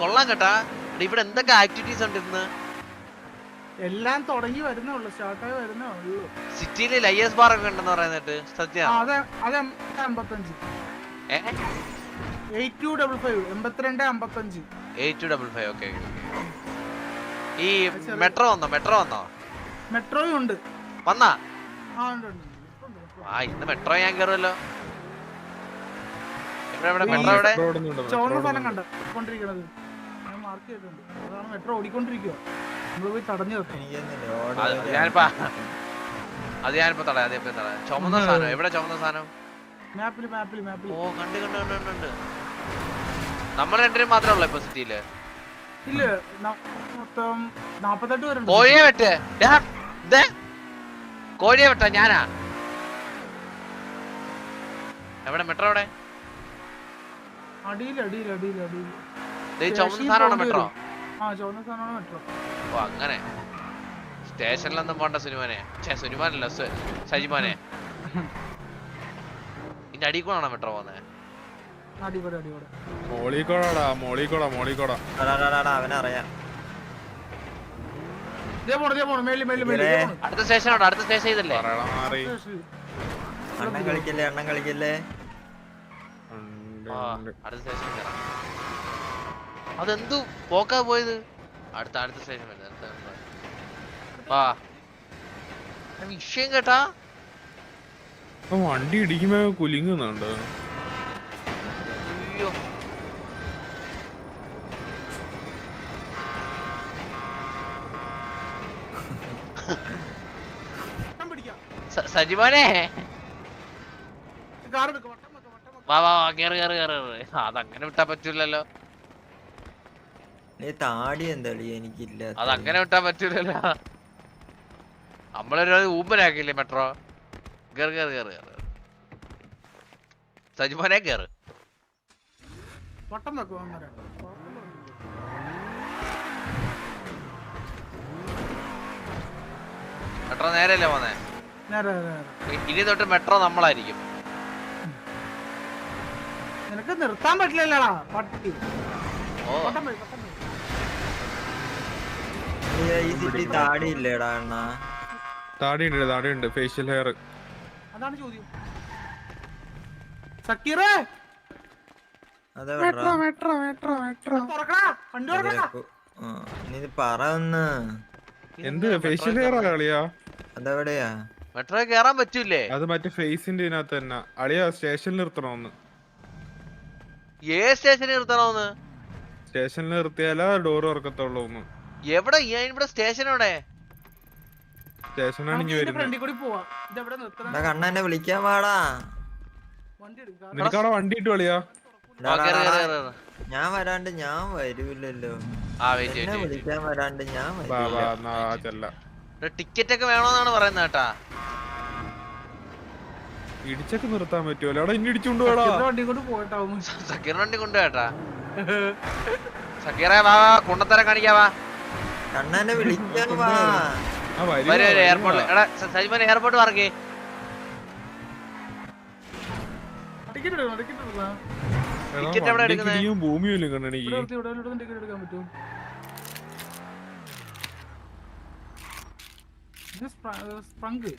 കൊള്ളാം കേട്ടാ. ഇവിടെ എന്തൊക്കെ ആക്ടിവിറ്റീസ് ഉണ്ട് ഇന്ന്? എല്ലാം തുടങ്ങി വരുന്നേ ഉള്ളു സ്റ്റാർട്ടായി വരുന്നേ ഉള്ളു. സിറ്റിയിൽ ലൈസ് ബാർ ഒക്കെ ഉണ്ടെന്ന് പറയുന്നിട്ട് സത്യ? അതെ അത് എൺപത്തഞ്ച്. എയ്റ്റ് ടു ഡബിൾ ഫൈവ് എൺപത്തിരണ്ട് അമ്പത്തഞ്ച് eight two double five okay ഈ മെട്രോ വന്നോ? മെട്രോ വന്നോ? മെട്രോയും ഉണ്ട്. വന്നാ. ആ ഇന്ന് മെട്രോ ഞാൻ കയറുമല്ലോ സ്ഥലം കണ്ട? കൊണ്ടിരിക്കണത്. ഞാൻ മാർക്ക് ചെയ്തിട്ടുണ്ട്. അതാണ് മെട്രോ ഓടിക്കൊണ്ടിരിക്കുക നമ്മൾ പോയി തടഞ്ഞു അത് ഞാനിപ്പോ അത് ഞാനിപ്പോ തടയാം അതിപ്പോ തടയാം. ചുമന്ന സാധനം എവിടെ ചുമന്ന സാധനം? മാപ്പിൽ മാപ്പിൽ മാപ്പിൽ ഓ കണ്ട് കണ്ട് കണ്ട് കണ്ട് കണ്ട്. നമ്മൾ രണ്ടുപേരും മാത്രമേ ഉള്ളൂ ഇപ്പൊ സിറ്റിയിൽ. ഇല്ല ന- മൊത്തം നാപ്പത്തെട്ട് പേരുണ്ട്. കോഴിയെ വെട്ട്. ദേ. കോഴിയെ വെട്ട ഞാനാ. എവിടെ മെട്രോ എവിടെ? അടിയിൽ അടിയിൽ അടിയിൽ അടിയിൽ ദേ ഈ ചുമന്ന സാധനമാണോ മെട്രോ ആ ചുവന്ന സാധനമാണ് മെട്രോ ഓ അങ്ങനെ. സ്റ്റേഷനിലൊന്നും പോണ്ട സുനിമാനെ. ഛേ സുനിമാനല്ല സജിമാനെ. ഇതിന്റെ അടിയിൽ കൂടാണോ മെട്രോ പോകുന്നത് അടിപൊളി. അടിപൊളി മോളിക്കോടാ മോളിക്കോടാ മോളിക്കോടാ അവനറിയാം. ഇതേ പോണു ഇതേ പോണു മേളി മേളി മേളി ഇതേ. ഇതേ പോണു. അടുത്ത സ്റ്റേഷനോട് അടുത്ത സ്റ്റേഷൻ ഇതല്ലേ പറയണ മാറി. അണ്ണൻ കളിക്കല്ലേ അണ്ണൻ കളിക്കല്ലേ. അടുത്ത സ്റ്റേഷൻ കയറാം. അതെന്തു? പോക്കാ പോയത്? അടുത്ത അടുത്ത സ്റ്റേഷൻ വരുന്നത്. അടുത്ത. വാ. വിഷയം കേട്ടാ? വണ്ടി ഇടിക്കുമ്പോ കുലുങ്ങുന്നുണ്ട്? അയ്യോ. സജിമോനെ. കാർ എടുക്ക്, വട്ടം വെക്ക്, വട്ടം വെക്ക്. വാ വാ വാ കേറ് കേറ് കേറ്. അതങ്ങനെ വിട്ടാ പറ്റൂലല്ലോ. നീ താടി എന്താടി എനിക്കില്ല അതങ്ങനെ വിട്ടാ പറ്റൂലല്ലോ. നമ്മളൊരു ഊമ്പനാക്കില്ലേ മെട്രോ? കേറ് കേറ് കേറ് കേറ്. സജിമോനെ കേറ്. വട്ടം മെട്രോ നേരെയല്ലേ പോന്നെ? ഇനി തൊട്ട് മെട്രോ നമ്മളായിരിക്കും. നിനക്ക് നിർത്താൻ പറ്റില്ലല്ലോടാ. പട്ടി. അണ്ണാ. താടിയുണ്ട് താടിയുണ്ട്. ഫേഷ്യൽ ഹെയർ അതാണ് ചോദ്യം. സക്കീറേ! മെട്രോ മെട്രോ മെട്രോ പറ ഒന്ന്. എന്ത്? ഫേഷ്യൽ ഹെയർ കളിയാ അതെവിടെയാ? മെട്രോ കേറാൻ പറ്റൂലേ അത് മറ്റേ ഫേസിന്റെ ഇതിനകത്ത് തന്നെ. അളിയാ സ്റ്റേഷനിൽ നിർത്തണമെന്ന് ഏ സ്റ്റേഷനിൽ നിർത്തണോന്ന്? സ്റ്റേഷനിൽ നിർത്തിയാലേ ഡോർ തുറക്കത്തുള്ളൂ എവിടെ? ഞാൻ ഇവിടെ സ്റ്റേഷൻ എവിടെ? എന്നെ വിളിക്കാൻ പാടാ. നിനക്കവിടെ വണ്ടി ഇട്ട് കളിയാ. ഞാൻ വരാണ്ട് ഞാൻ വരൂലല്ലോ വിളിക്കാൻ വരാണ്ട് ഞാൻ ടിക്കറ്റ് ഒക്കെ വേണോന്നാണ് പറയുന്നത് കേട്ടാ. ഇടിച്ചൊക്കെ നിർത്താൻ പറ്റുമല്ലോ അവിടെ ഇനി ഇടിച്ചുകൊണ്ട് പോടാ. സക്കീറിന്റെ വണ്ടി കൊണ്ട് പോയിട്ടാവും. സക്കീറിന് വണ്ടി കൊണ്ടു കേട്ടാ സക്കീറെ വാ വാ കുണ്ടത്തര കാണിക്കാവാ കണ്ണനെ വിളിക്കാൻ വാ. ആ വരി വരി എയർപോർട്ടിൽ എടാ സജിമോൻ എയർപോർട്ട് മാർക്കേ ടിക്കറ്റ് ടിക്കറ്റ് എവിടെ എടുക്കാൻ പറ്റും. സ്പ്രങ്ക്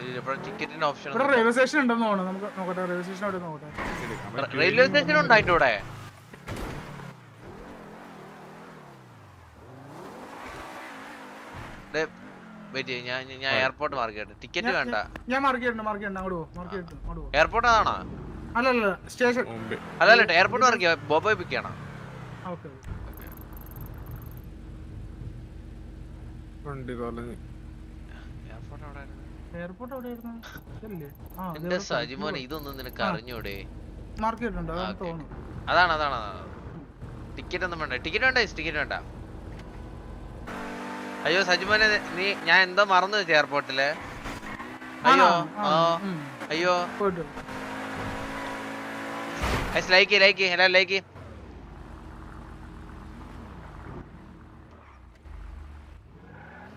ഇവിടെ റെയിൽവേ സ്റ്റേഷൻ ഉണ്ടെന്ന് തോന്നുന്നു. നമുക്ക് നോക്കട്ടെ റെയിൽവേ സ്റ്റേഷൻ അവിടെ നോക്കട്ടെ. റെയിൽവേ സ്റ്റേഷൻ ഉണ്ടോ ഇവിടെ. വെയിറ്റ് ഞാൻ ഞാൻ എയർപോർട്ട് മാർക്ക് ചെയ്യട്ടെ. ടിക്കറ്റ് വേണ്ട. ഞാൻ മാർക്ക് ചെയ്തിട്ടുണ്ട് മാർക്ക് അങ്ങോട്ട് മാർക്ക് ചെയ്തിട്ടുണ്ട് അങ്ങോട്ട് എയർപോർട്ട് അതാണോ അല്ല അല്ല സ്റ്റേഷൻ മുമ്പേ. അല്ലല്ല എയർപോർട്ട് മാർക്ക് ചെയ്യാം. ബോബോയ് പിക്ക് ചെയ്യണം. ഓക്കെ എയർപോർട്ട് അവിടെ എയർപോർട്ട് എവിടെയായിരുന്നു? എന്റെ സജിമോനെ ഇതൊന്നും നിനക്ക് അറിഞ്ഞൂടെ? മാർക്കറ്റ് ഉണ്ടോ അതാണ് തോന്നു അതാണ് ടിക്കറ്റ് ഒന്നും വേണ്ട. ടിക്കറ്റ് വേണ്ട ടിക്കറ്റ് വേണ്ട. അയ്യോ സജിമോനെ നീ ഞാൻ എന്തോ മറന്നു വെച്ചു എയർപോർട്ടിൽ. അയ്യോ. അയ്യോ. ലൈക്ക് ലൈക്ക് ഹലോ ലൈക്ക്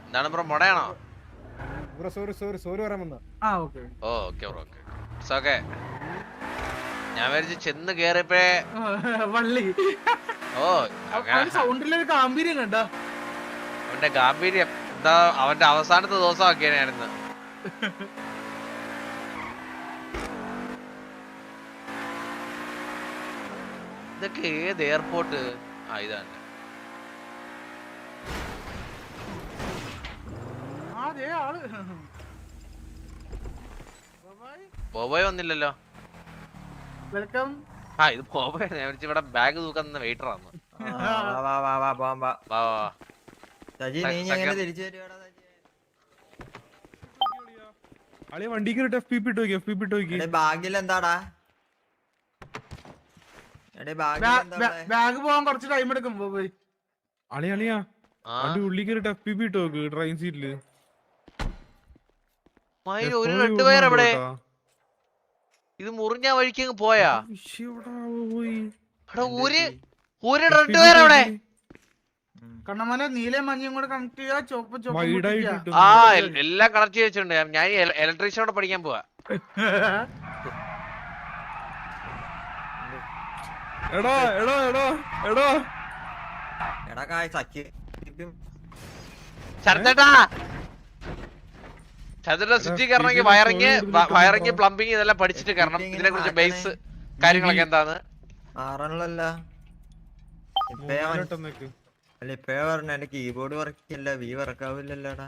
എന്താണ് ബ്രോ മുടയാണോ? ബ്രോ സോറി സോറി സോറി പറയാൻ വന്ന ആ okay oh okay bro okay. It's okay. ഞാൻ വിചാരിച്ചു ചെന്ന് കേറിയപ്പോഴേ വള്ളി. ഓ അവൻ സൗണ്ടിലൊരു ഗാംഭീര്യം കണ്ട? അവന്റെ ഗാംഭീര്യം എന്താ അവന്റെ അവസാനത്തെ ദിവസം ആക്കിയായിരുന്നു ഇതൊക്കെ ഏത് എയർപോർട്ട് ആ ഇതാണ്. അതേ ആൾ. ബോബോയ് വന്നില്ലല്ലോ. വെൽക്കം. ആ ഇത് ബോബോയ് ഞാൻ ഇവിടെ ബാഗ് തൂക്കാൻ നിന്ന വെയിറ്റർ ആണ്. അളിയ വണ്ടിക്ക് ഒരു F P P F P P ബാഗിൽ എന്താടാ? ബാഗ് പോകാൻ കുറച്ച് ടൈം എടുക്കും അളി അളിയാ വണ്ടി എഫ് പി പി നോക്ക് ഡ്രൈവിംഗ് സീറ്റിൽ മയിൽ ഒരു രണ്ടുപേർ എവിടെ ഇത് മുറിഞ്ഞ വഴിക്ക് പോയാ? എടാ ഒരു ഒരു രണ്ടുപേർ എവിടെ കണ്ണമല നീല മഞ്ഞയും കൂടെ കണക്ട് ചെയ്യാ ചുവപ്പ് ചുവപ്പ് ആ എല്ലാം കണക്ട് ചെയ്ത് വെച്ചിട്ടുണ്ട്. ഞാൻ ഇലക്ട്രീഷ്യനോട് പഠിക്കാൻ പോവാ. എടാ എടാ എടാ എടാ. എടാ കായ് സഖി ഇപ്പം ശരത്തേട്ടാ ശരത്തേട്ടാ സ്വിച്ച് കയറണമെങ്കിൽ വയറിങ് വയറിങ് പ്ലംബിങ് ഇതെല്ലാം പഠിച്ചിട്ട് കാരണം ഇതിനെ കുറിച്ച് ബേസ് കാര്യങ്ങളൊക്കെ മനസ്സി- അല്ല ഇപ്പഴാ പറഞ്ഞ എന്റെ കീബോർഡ് വർക്കില്ല വി വർക്കാവില്ലല്ലോടാ.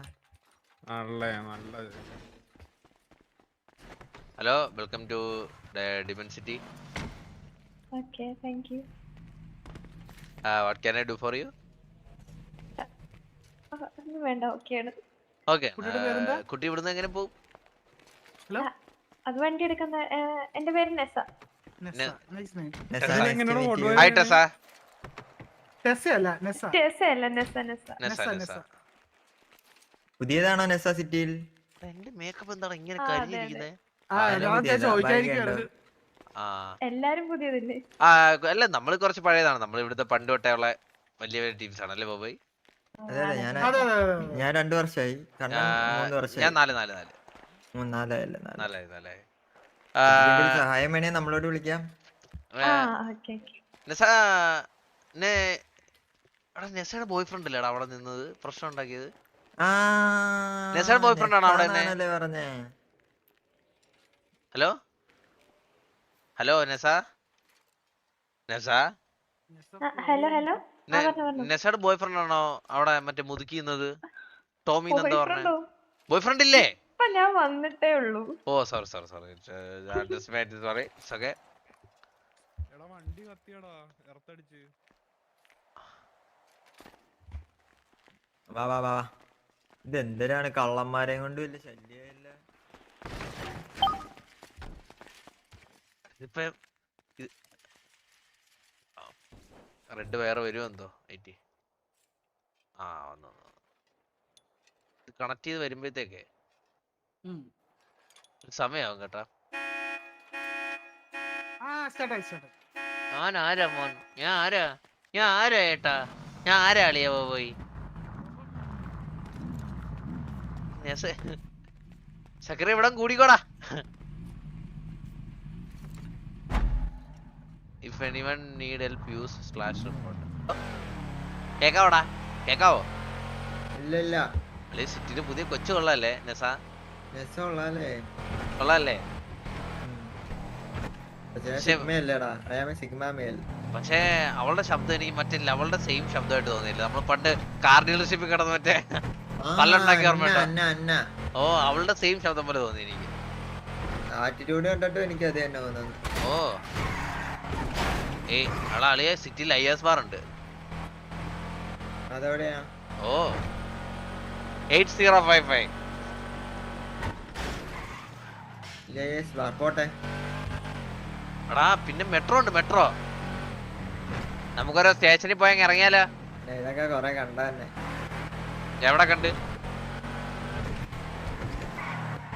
Hello welcome to Dimensity okay thank ആ what can I do for you വേണ്ട ഓക്കെയാണ്. ഓക്കെ. കുട്ടി ഇവിടുന്ന് എങ്ങനെ പോകും ഹലോ? അത് വണ്ടി എടുക്കുന്ന എന്റെ പേര് നെസ. Hi Tessa. ടെസ്സ അല്ല നെസ്സ ടെസ അല്ല നെസ. സിറ്റിയിൽ? എന്റെ മേക്കപ്പ് എന്താണ് ഇങ്ങനെ ആ എല്ലാരും പുതിയതല്ലേ? ആ അല്ല നമ്മൾ കുറച്ച് പഴയതാണ്. നമ്മൾ ഇവിടുത്തെ പണ്ട് തൊട്ടേ ഉള്ള വലിയ വലിയ ടീംസ് ആണല്ലേ അല്ലേ ബോബോയ്? അതെ അതെ ഞാൻ രണ്ടു വർഷമായി ഞാൻ നാല് നാല് നാല്. നാലായി നാലായി. സഹായം വേണേ നമ്മളോട് വിളിക്കാം. നെസയുടെ ബോയ് ഫ്രണ്ട് അവിടെ നിന്നത്. പ്രശ്നം ഉണ്ടാക്കിയത്. ആണോ അവിടെ പറഞ്ഞേ. Hello? Hello Nesa? Nesa? Hello hello. നെസയുടെ boy friend ആണോ അവിടെ മറ്റേ മുതുക്കിയുന്നത് ടോമി എന്താ പറഞ്ഞത് ബോയ്ഫ്രണ്ടോ? ബോയ് ഫ്രണ്ട് ഇല്ലേ ഞാൻ വന്നിട്ടേ ഉള്ളൂ. ഓ sorry sorry sorry sorry okay എടാ വണ്ടി കത്തിയടാ. എർത്തടിച്ച്. വാ വാ വാ വാ. ഇതെന്തിനാണ് കള്ളന്മാരെയും കൊണ്ട് വലിയ ശല്യമില്ല ഇതിപ്പോ റെഡ് വേറെ വരുമെന്തോ ഐ ഐറ്റി. ആ വന്നു വന്നു. ഇത് കണക്ട് ചെയ്ത് വരുമ്പോഴത്തേക്കേ. സമയാവും കേട്ടാ. ഞാൻ ആരാ മോൻ ഞാൻ ആരാ ഞാൻ ആരാ ഏട്ടാ? ഞാൻ ആരാ അളിയാ പോയി ചക്കര ഇവിടെ കൂടിക്കോടാ. If anyone need help use slash report കേക്കാവോടാ? കേക്കാവോ? ഇല്ല അല്ലെ സിറ്റിയിൽ പുതിയ കൊച്ചു കൊള്ളാല്ലേ നെസ? രസമുള്ളല്ലേ കൊള്ളാല്ലേ? പക്ഷേ പക്ഷേ- അവളുടെ ശബ്ദം എനിക്ക് മറ്റേ അവളുടെ സെയിം ശബ്ദമായിട്ട് തോന്നിയില്ല. നമ്മൾ പണ്ട് കാർ ഡീലർഷിപ്പിൽ കിടന്ന് മറ്റേ പല്ലുണ്ടാക്കിയ ഓർമ്മ ഓ അവളുടെ സെയിം ശബ്ദം പോലെ തോന്നി എനിക്ക്. ആറ്റിറ്റ്യൂഡ് കണ്ടിട്ട് എനിക്ക് അത് തന്നെ തോന്നുന്നു. ഓ. ഏയ് അളിയ സിറ്റിയിൽ ഐ എസ് ബാർ ഉണ്ട്. ഓ. Eight zero five five. പോട്ടെ. എടാ പിന്നെ മെട്രോ ഉണ്ട് മെട്രോ. നമുക്കൊരു സ്റ്റേഷനിൽ പോയങ്ങ് ഇറങ്ങിയാലോ? ഇതൊക്കെ കൊറേ കണ്ട തന്നെ. എവിടെ കണ്ട്?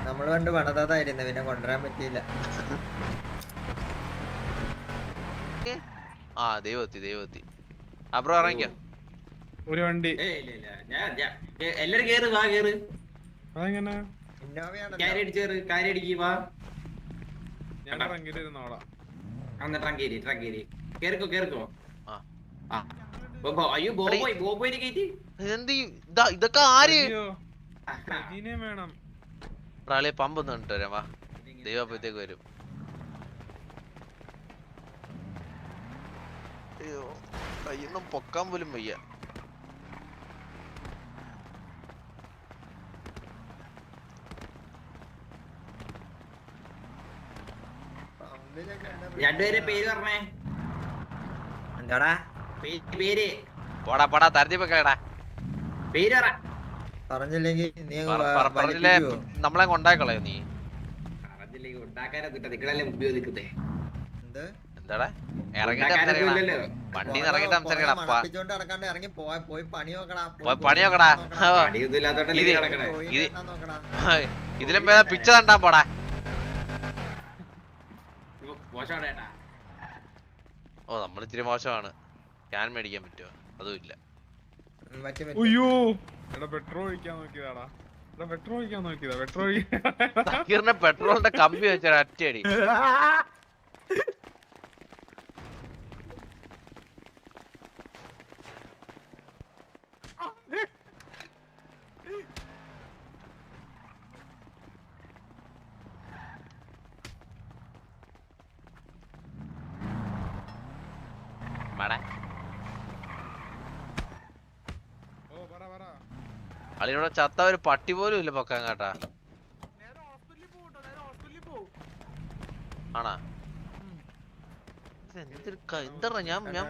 നമ്മൾ കണ്ട് പണതാതായിരുന്നു പിന്നെ കൊണ്ടുവരാൻ പറ്റിയില്ല. ആ ദൈവത്തി ദൈവത്തി. അപ്പുറം ഇറങ്ങിക്കോ. ഒരു വണ്ടി. ഏയ് ഇല്ല ഇല്ല. ഞാൻ ഞാൻ ഏ, എല്ലാരും കേറ് വാ കേറ്. അതെങ്ങനെ? ഇന്നോവയാണല്ലോ. കാരി അടിച്ചേറ് കാരി അടിക്ക് വാ ഞാൻ അന്ന് കേറിക്കോ കേറിക്കോ. അയ്യോ ബോബോയ് ബോബോയിനെ കയറ്റി ഇതൊക്കെ ആര്? വേണം. പ്രാളിയെ പമ്പ് ഒന്ന് കണ്ടിട്ട് വരാം വാ. ദൈവം അപ്പോഴത്തേക്ക് വരും. അയ്യോ കയ്യൊന്നും പൊക്കാൻ പോലും വയ്യ. രണ്ടുപേരെ പേര് പറഞ്ഞേ. എന്താടാ? പേ- പേര്. പോടാ പോടാ തരത്തി വെക്കടാ പേര് പറ. പറഞ്ഞില്ലെങ്കിൽ നീ അങ്ങ് പറ- വ- പറ- പറഞ്ഞില്ലേ? നമ്മളെ കൊണ്ടാക്കളയോ നീ. പറഞ്ഞില്ലെങ്കിൽ ഉണ്ടാക്കാനൊക്കെ നിങ്ങളല്ലേ? എന്താടാ? വണ്ടിന്ന് ഇറങ്ങിട്ട് നടക്കാണ്ട് ഇറങ്ങി പോയി പണി നോക്കടാ. ഇതിലും പേരെ പിച്ച കണ്ടാ പോടാ. ഓ നമ്മൾ ഇച്ചിരി മോശമാണ്. ക്യാൻ മേടിക്കാൻ പറ്റുമോ അതും ഇല്ല. പെട്രോളിന്റെ കമ്പി വെച്ചാ അയ്യോ എടാ പെട്രോൾ ഒഴിക്കാൻ നോക്കിയതാടാ എടാ പെട്രോൾ ഒഴിക്കാൻ നോക്കിയതാ പെട്രോൾ സക്കീറിന്റെ പെട്രോളിന്റെ കമ്പി വെച്ച ഒറ്റയടി മാടാ ഓ പറ പറ അളിയുടെ ചത്ത ഒരു പട്ടി പോലും ഇല്ല പൊക്കാൻ കേട്ടാ. നേരെ ഹോസ്പിറ്റലിൽ പോകട്ടോ നേരെ ഹോസ്പിറ്റലിൽ പോകും ആണാ എന്താടാ ഞാൻ ഞാൻ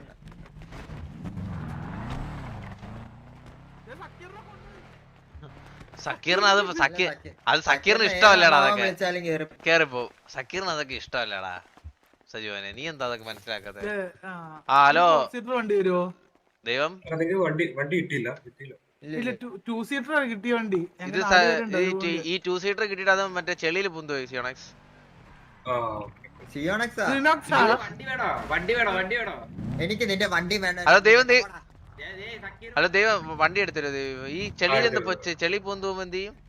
സക്കീറിനെ അത് അല്ല, സക്കീർ അത് സക്കീറിന് ഇഷ്ടമല്ലടാ അതൊക്കെ. കേറിപ്പോ. സക്കീറിന് അതൊക്കെ ഇഷ്ടമല്ലടാ സജീവനെ. നീ എന്താ അതൊക്കെ മനസ്സിലാക്കത് ആ. ഹലോ. ടൂ വണ്ടി വരുമോ ദൈവം. വണ്ടി വണ്ടി കിട്ടിയില്ല കിട്ടിയില്ല. ഇല്ല. ടൂ സീറ്റർ കിട്ടിയ വണ്ടി. ഈ. ടൂ സീറ്റർ കിട്ടിയിട്ട് അത് മറ്റേ ചെളിയിൽ സിയോണക്സ് എനിക്ക് നിന്റെ വണ്ടി വേണം. ഹലോ, ദൈവം ദൈ- ദേ, ദേ, സക്കീർ. അല്ല ദൈവം വണ്ടി എടുത്തല്ലോ ദൈവം? ഈ ചെളിയിൽ ചെളി പൂന്തുമ്പോ എന്ത് ചെയ്യും?